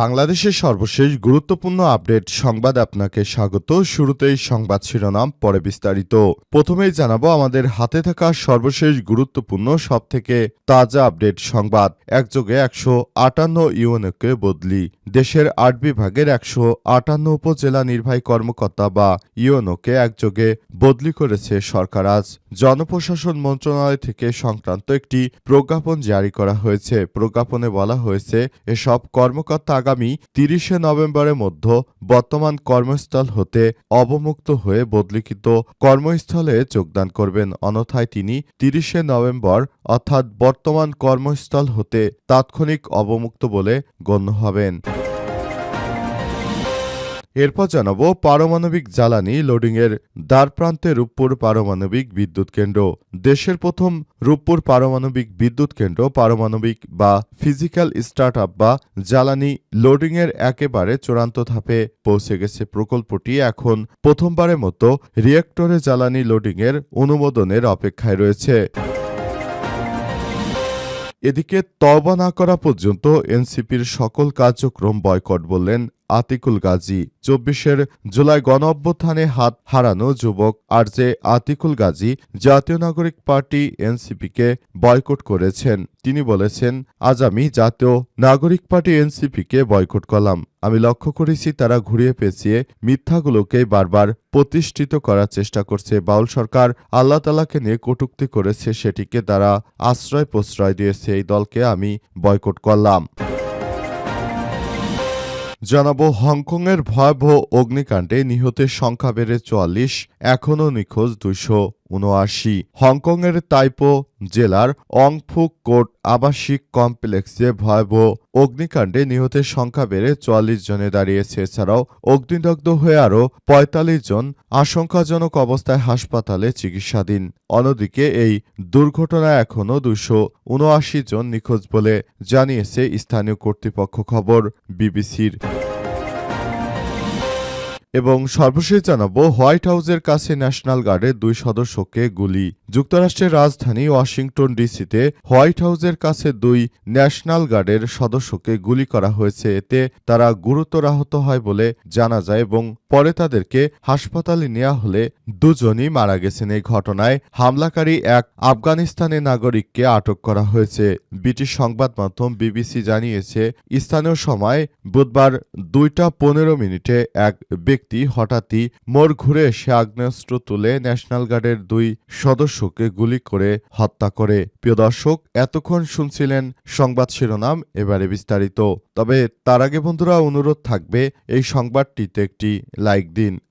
বাংলাদেশের সর্বশেষ গুরুত্বপূর্ণ আপডেট সংবাদ আপনাকে স্বাগত। শুরুতেই সংবাদ শিরোনাম, পরে বিস্তারিত। প্রথমেই জানাব, আমাদের হাতে থাকা সর্বশেষ গুরুত্বপূর্ণ, সবথেকে তাজা আপডেট সংবাদ। একযোগে একশো আটান্ন ইউএনওকে বদলি। দেশের আট বিভাগের একশো আটান্ন উপজেলা নির্বাহী কর্মকর্তা বা ইউএনওকে একযোগে বদলি করেছে সরকার। আজ জনপ্রশাসন মন্ত্রণালয় থেকে সংক্রান্ত একটি প্রজ্ঞাপন জারি করা হয়েছে। প্রজ্ঞাপনে বলা হয়েছে, এসব কর্মকর্তা আগামী তিরিশে নভেম্বরের মধ্যে বর্তমান কর্মস্থল হতে অবমুক্ত হয়ে বদলিখিত কর্মস্থলে যোগদান করবেন। অনথায় তিনি তিরিশে নভেম্বর অর্থাৎ বর্তমান কর্মস্থল হতে তাৎক্ষণিক অবমুক্ত বলে গণ্য হবেন। এরপর জানাব পারমাণবিক জ্বালানি লোডিংয়ের দ্বারপ্রান্তে রূপপুর পারমাণবিক বিদ্যুৎ কেন্দ্র। দেশের প্রথম রূপপুর পারমাণবিক বিদ্যুৎ কেন্দ্র, পারমাণবিক বা ফিজিক্যাল স্টার্ট আপ বা জ্বালানি লোডিংয়ের একেবারে চূড়ান্ত ধাপে পৌঁছে গেছে প্রকল্পটি। এখন প্রথমবারের মতো রিয়েক্টরে জ্বালানি লোডিংয়ের অনুমোদনের অপেক্ষায় রয়েছে। এদিকে তবা না করা পর্যন্ত এনসিপির সকল কার্যক্রম বয়কট বললেন আতিকুল গাজী। চব্বিশের জুলাই গণ অভ্যুত্থানে হাত হারানো যুবক আর যে আতিকুল গাজী জাতীয় নাগরিক পার্টি এনসিপিকে বয়কট করেছেন। তিনি বলেছেন, আজ আমি জাতীয় নাগরিক পার্টি এনসিপিকে বয়কট করলাম। আমি লক্ষ্য করেছি তারা ঘুরিয়ে পেঁচিয়ে মিথ্যাগুলোকে বারবার প্রতিষ্ঠিত করার চেষ্টা করছে। বাউল সরকার আল্লাহ তালাকে নিয়ে কটুক্তি করেছে, সেটিকে তারা আশ্রয় প্রশ্রয় দিয়েছে। এই দলকে আমি বয়কট করলাম। জানাব হংকংয়ের ভয়াবহ অগ্নিকাণ্ডে নিহতের সংখ্যা বেড়ে চুয়াল্লিশ এখনও নিখোঁজ দুইশো। উনআশি হংকংয়ের তাইপো জেলার অংফুক কোর্ট আবাসিক কমপ্লেক্সে ভয়াবহ অগ্নিকাণ্ডে নিহতের সংখ্যা বেড়ে চুয়াল্লিশ জনে দাঁড়িয়েছে। এছাড়াও অগ্নিদগ্ধ হয়ে আরও পঁয়তাল্লিশ জন আশঙ্কাজনক অবস্থায় হাসপাতালে চিকিৎসাধীন। অন্যদিকে এই দুর্ঘটনায় এখনও দুশো উনআশি জন নিখোঁজ বলে জানিয়েছে স্থানীয় কর্তৃপক্ষ খবর বিবিসির। এবং সর্বশেষ জানাব, হোয়াইট হাউসের কাছে ন্যাশনাল গার্ডের দুই সদস্যকে গুলি। যুক্তরাষ্ট্রের রাজধানী ওয়াশিংটন ডিসিতে হোয়াইট হাউসের কাছে দুই ন্যাশনাল গার্ডের সদস্যকে গুলি করা হয়েছে। এতে তারা গুরুতর আহত হয় বলে জানা যায় এবং পরে তাদেরকে হাসপাতালে নেওয়া হলে দুজনই মারা গেছেন। এই ঘটনায় হামলাকারী এক আফগানিস্তানের নাগরিককে আটক করা হয়েছে। ব্রিটিশ সংবাদ মাধ্যম বিবিসি জানিয়েছে, স্থানীয় সময় বুধবার দুইটা পনেরো মিনিটে এক হঠাৎই মোড় ঘুরে সে আগ্নেয়াস্ত্র তুলে ন্যাশনাল গার্ডের দুই সদস্যকে গুলি করে হত্যা করে। প্রিয় দর্শক, এতক্ষণ শুনছিলেন সংবাদ শিরোনাম, এবারে বিস্তারিত। তবে তার আগে বন্ধুরা, অনুরোধ থাকবে এই সংবাদটিতে একটি লাইক দিন।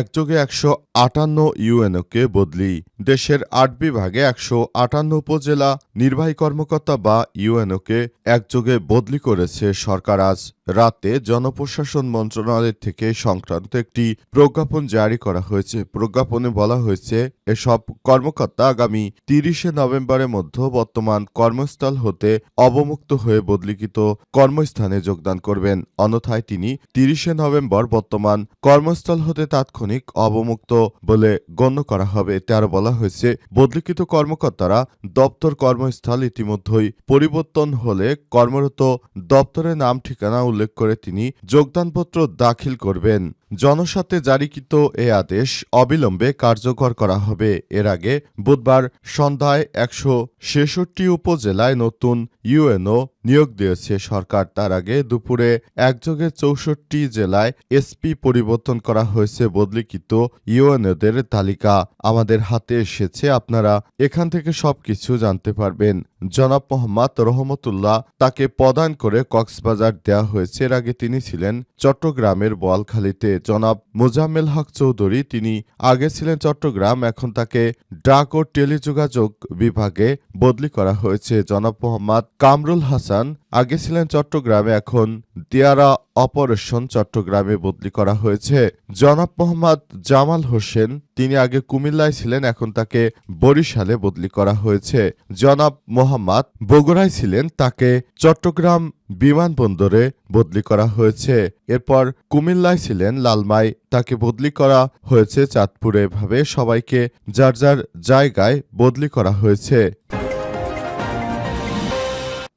একযোগে একশো আটান্ন ইউএনওকে বদলি। দেশের আট বিভাগে একশো আটান্ন উপজেলা নির্বাহী কর্মকর্তা বা ইউএনওকে একযোগে বদলি করেছে সরকার। আজ রাতে জনপ্রশাসন মন্ত্রণালয় থেকে সংক্রান্ত একটি প্রজ্ঞাপন জারি করা হয়েছে। প্রজ্ঞাপনে বলা হয়েছে, এসব কর্মকর্তা আগামী তিরিশে নভেম্বরের মধ্যে বর্তমান কর্মস্থল হতে অবমুক্ত হয়ে বদলিকৃত কর্মস্থানে যোগদান করবেন। অন্যথায় তিনি তিরিশে নভেম্বর বর্তমান কর্মস্থল হতে তাৎক্ষণিক অবমুক্ত বলে গণ্য করা হবে। এতে আরও বলা হয়েছে, বদলিকৃত কর্মকর্তারা দপ্তর কর্মস্থল ইতিমধ্যেই পরিবর্তন হলে কর্মরত দপ্তরের নাম ঠিকানা উল্লেখ করে তিনি যোগদানপত্র দাখিল করবেন। জনস্বার্থে জারিকৃত এ আদেশ অবিলম্বে কার্যকর করা হবে। এর আগে বুধবার সন্ধ্যায় একশো ছেষট্টি উপজেলায় নতুন ইউএনও নিয়োগ দিয়েছে সরকার। তার আগে দুপুরে একযোগে চৌষট্টি জেলায় এসপি পরিবর্তন করা হয়েছে বদলিকৃত ইউএনওদের তালিকা। আমাদের হাতে এসেছে, আপনারা এখান থেকে সবকিছু জানতে পারবেন। জনাব মোহাম্মদ রহমতুল্লাহ তাকে প্রদান করে কক্সবাজার দেওয়া হয়েছে। এর আগে তিনি ছিলেন চট্টগ্রামের বোয়ালখালীতে। জনাব মোজাম্মেল হক চৌধুরী, তিনি আগে ছিলেন চট্টগ্রাম, এখন তাকে ডাক ও টেলিযোগাযোগ বিভাগে বদলি করা হয়েছে। জনাব মোহাম্মদ কামরুল হাসান আগে ছিলেন চট্টগ্রামে, এখন দিয়ারা অপারেশন চট্টগ্রামে বদলি করা হয়েছে। জনাব মোহাম্মদ জামাল হোসেন, তিনি আগে কুমিল্লায় ছিলেন, এখন তাকে বরিশালে বদলি করা হয়েছে। জনাব মোহাম্মদ বগুড়ায় ছিলেন, তাকে চট্টগ্রাম বিমানবন্দরে বদলি করা হয়েছে। এরপর কুমিল্লায় ছিলেন, লালমাই, তাকে বদলি করা হয়েছে। চাঁদপুরে এভাবে সবাইকে যার যার জায়গায় বদলি করা হয়েছে।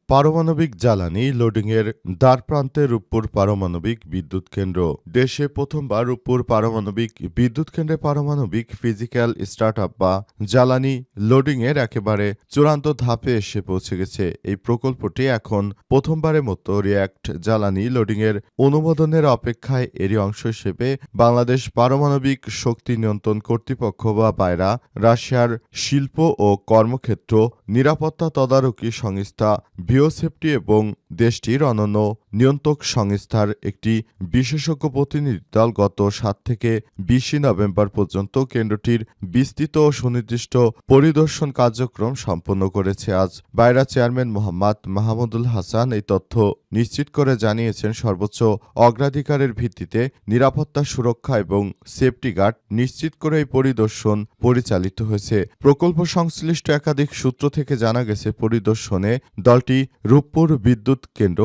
পারমাণবিক জ্বালানি লোডিংয়ের দ্বারপ্রান্তে রূপপুর পারমাণবিক বিদ্যুৎ কেন্দ্র। দেশে প্রথমবার রূপপুর পারমাণবিক বিদ্যুৎ কেন্দ্রে পারমাণবিক ফিজিক্যাল স্টার্টআপ বা জ্বালানি লোডিংয়ের একেবারে চূড়ান্ত ধাপে এসে পৌঁছে গেছে। এই প্রকল্পটি এখন প্রথমবারের মতো রিয়্যাক্ট জ্বালানি লোডিংয়ের অনুমোদনের অপেক্ষায় এরই অংশ হিসেবে বাংলাদেশ পারমাণবিক শক্তি নিয়ন্ত্রণ কর্তৃপক্ষ বা পায়রা, রাশিয়ার শিল্প ও কর্মক্ষেত্র নিরাপত্তা তদারকি সংস্থা বিওসেফটি এবং দেশটির অনন্য নিয়ন্ত্রক সংস্থার একটি বিশেষজ্ঞ প্রতিনিধি দল গত সাত থেকে বিশে নভেম্বর পর্যন্ত কেন্দ্রটির বিস্তৃত ও সুনির্দিষ্ট পরিদর্শন কার্যক্রম সম্পন্ন করেছে। আজ বাইরা চেয়ারম্যান মোহাম্মদ মাহমুদুল হাসান এই তথ্য নিশ্চিত করে জানিয়েছেন, সর্বোচ্চ অগ্রাধিকারের ভিত্তিতে নিরাপত্তা সুরক্ষা এবং সেফটি গার্ড নিশ্চিত করে এই পরিদর্শন পরিচালিত হয়েছে। প্রকল্প সংশ্লিষ্ট একাধিক সূত্র থেকে জানা গেছে, পরিদর্শনে দলটি রূপপুর বিদ্যুৎ কেন্দ্র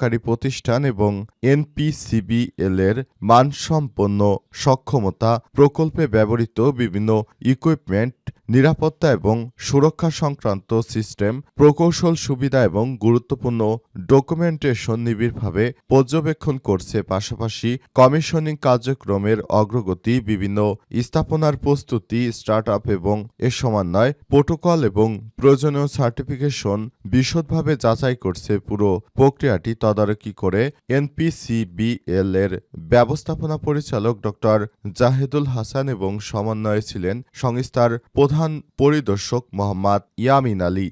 পরিচালনাকারী প্রতিষ্ঠান এবং এনপিসিবিএল এর মানসম্পন্ন সক্ষমতা প্রকল্পে ব্যবহৃত বিভিন্ন ইকুইপমেন্ট নিরাপত্তা এবং সুরক্ষা সংক্রান্ত সিস্টেম, প্রকৌশল সুবিধা এবং গুরুত্বপূর্ণ ডকুমেন্টেশন নিবিড়ভাবে পর্যবেক্ষণ করছে, পাশাপাশি কমিশনিং কার্যক্রমের অগ্রগতি, বিভিন্ন স্থাপনার প্রস্তুতি, স্টার্টআপ এবং এর সমন্বয়, প্রোটোকল এবং প্রয়োজনীয় সার্টিফিকেশন বিশদভাবে যাচাই করছে পুরো প্রক্রিয়াটি তদারকি করে এনপিসিবিএল এর ব্যবস্থাপনা পরিচালক ডক্টর জাহেদুল হাসান এবং সমন্বয়ে ছিলেন সংস্থার প্রধান পরিদর্শক মোহাম্মদ ইয়ামিন আলী।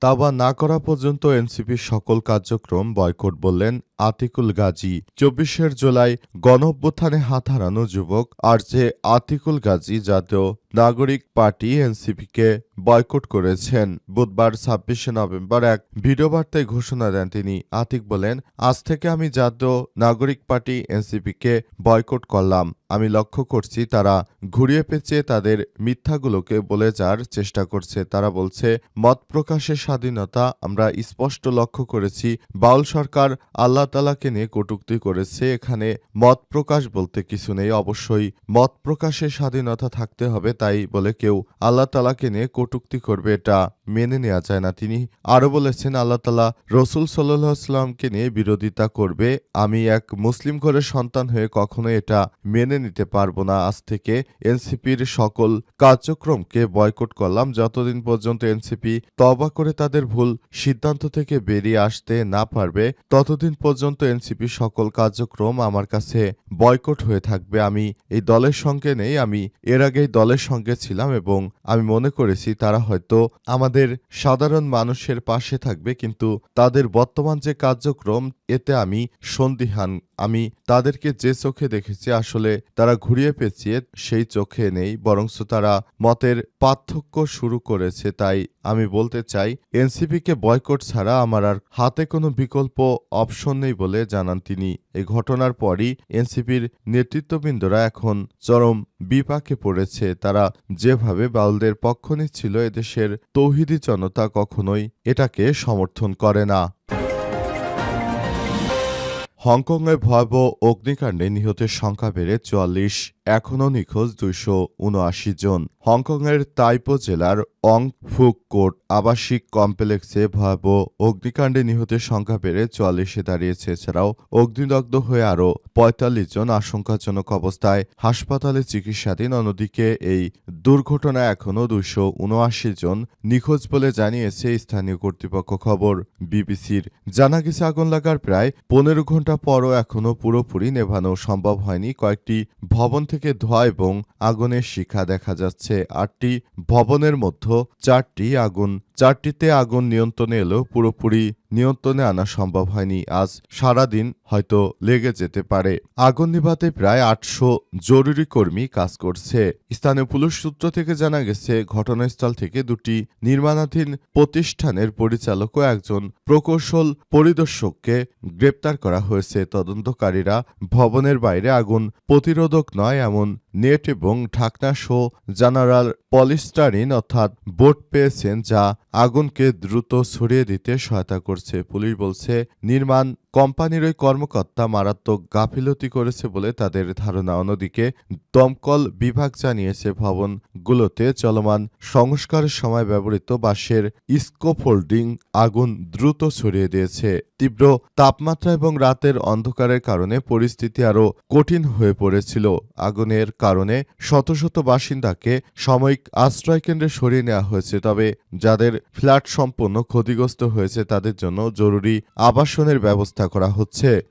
তাবা না করা পর্যন্ত এনসিপির সকল কার্যক্রম বয়কট বললেন আতিকুল গাজী। চব্বিশের জুলাই গণঅভ্যুত্থানে হাত হারানো যুবক আর যে আতিকুল গাজী জাতীয় নাগরিক পার্টি এনসিপিকে বয়কট করেছেন। বুধবার ছাব্বিশে নভেম্বর এক ভিডিও বার্তায় ঘোষণা দেন তিনি। আতিক বলেন, আজ থেকে আমি জাতীয় নাগরিক পার্টি এনসিপিকে বয়কট করলাম। আমি লক্ষ্য করছি তারা ঘুরিয়ে পেঁচিয়ে তাদের মিথ্যাগুলোকে বলে যাওয়ার চেষ্টা করছে। তারা বলছে, মত প্রকাশের স্বাধীনতা আমরা স্পষ্ট লক্ষ্য করেছি। বাউল সরকার আল্লাহ তালাকে নিয়ে কটুক্তি করেছে, এখানে মত প্রকাশ বলতে কিছু নেই, অবশ্যই মত প্রকাশের স্বাধীনতা থাকতে হবে তাই বলে কেউ আল্লাহ তালাকে নিয়ে কটুক্তি করবে এটা মেনে নেওয়া যায় না। তিনি আরও বলেছেন, আল্লাহ তালা রসুল সাল্লামকে নিয়ে বিরোধিতা করবে। আমি এক মুসলিম ঘরের সন্তান হয়ে কখনো এটা মেনে নিতে পারব না। আজ থেকে এনসিপির সকল কার্যক্রমকে বয়কট করলাম। যতদিন পর্যন্ত এনসিপি তবা করে তাদের ভুল সিদ্ধান্ত থেকে বেরিয়ে আসতে না পারবে, ততদিন পর্যন্ত এনসিপি সকল কার্যক্রম আমার কাছে বয়কট হয়ে থাকবে। আমি এই দলের সঙ্গে নেই, আমি এর আগেই দলের সঙ্গে ছিলাম এবং আমি মনে করেছি তারা হয়তো আমাদের সাধারণ মানুষের পাশে থাকবে, কিন্তু তাদের বর্তমান যে কার্যক্রম, এতে আমি সন্দিহান। আমি তাদেরকে যে চোখে দেখেছি, আসলে তারা ঘুরিয়ে পেঁচিয়ে সেই চোখে নেই, বরংস তারা মতের পার্থক্য শুরু করেছে, তাই আমি বলতে চাই, এনসিপিকে বয়কট ছাড়া আমার আর হাতে কোনো বিকল্প অপশন নেই বলে জানান তিনি। এই ঘটনার পরই এনসিপির নেতৃত্ববৃন্দরা এখন চরম বিপাকে পড়েছে। তারা যেভাবে বাউলদের পক্ষ নিচ্ছিল এদেশের তৌহিদি জনতা কখনোই এটাকে সমর্থন করে না। হংকংয়ে ভয়াবহ অগ্নিকাণ্ডে নিহতের সংখ্যা বেড়ে চুয়াল্লিশ। এখনও নিখোঁজ দুইশো উনআশি জন। হংকংয়ের তাইপো জেলার অং ফুক কোর্ট আবাসিক কমপ্লেক্সে ভয়াবহ অগ্নিকাণ্ডে নিহতের সংখ্যা বেড়ে চুয়াল্লিশে দাঁড়িয়েছে। এছাড়াও অগ্নিদগ্ধ হয়ে আরও পঁয়তাল্লিশ জন আশঙ্কাজনক অবস্থায় হাসপাতালে চিকিৎসাধীন। অন্যদিকে এই দুর্ঘটনায় এখনও দুইশো উনআশি জন নিখোঁজ বলে জানিয়েছে স্থানীয় কর্তৃপক্ষ খবর। বিবিসির জানা গেছে, আগুন লাগার প্রায় পনেরো ঘণ্টা পরও এখনও পুরোপুরি নেভানো সম্ভব হয়নি। কয়েকটি ভবন থেকে ধোঁয়া এবং আগুনের শিখা দেখা যাচ্ছে। আটটি ভবনের মধ্যে চারটি আগুন চারটিতে আগুন নিয়ন্ত্রণে এলেও পুরোপুরি নিয়ন্ত্রণে আনা সম্ভব হয়নি। আজ সারাদিন হয়তো লেগে যেতে পারে। আগুন নিভাতে প্রায় আটশো জরুরি কর্মী কাজ করছে। স্থানীয় পুলিশ সূত্র থেকে জানা গেছে, ঘটনাস্থল থেকে দুটি নির্মাণাধীন প্রতিষ্ঠানের পরিচালক ও একজন প্রকৌশল পরিদর্শককে গ্রেপ্তার করা হয়েছে। তদন্তকারীরা ভবনের বাইরে আগুন প্রতিরোধক নয়, এমন নেট এবং ঢাকনা সহ জেনারেল পলিস্টারিন অর্থাৎ বোট পেয়েছেন যা আগুনকে দ্রুত ছড়িয়ে দিতে সহায়তা করছে। পুলিশ বলছে, নির্মাণ কোম্পানির ওই কর্মকর্তা মারাত্মক গাফিলতি করেছে বলে তাদের ধারণা। অন্যদিকে দমকল বিভাগ জানিয়েছে, ভবনগুলোতে চলমান সংস্কারের সময় ব্যবহৃত বাঁশের স্কোফোল্ডিং আগুন দ্রুত ছড়িয়ে দিয়েছে। তীব্র তাপমাত্রা এবং রাতের অন্ধকারের কারণে পরিস্থিতি আরও কঠিন হয়ে পড়েছিল। আগুনের কারণে শত শত বাসিন্দাকে সাময়িক আশ্রয়কেন্দ্রে সরিয়ে নেওয়া হয়েছে, তবে যাদের ফ্ল্যাট সম্পূর্ণ ক্ষতিগ্রস্ত হয়েছে তাদের জন্য জরুরি আবাসনের ব্যবস্থা করা হচ্ছে।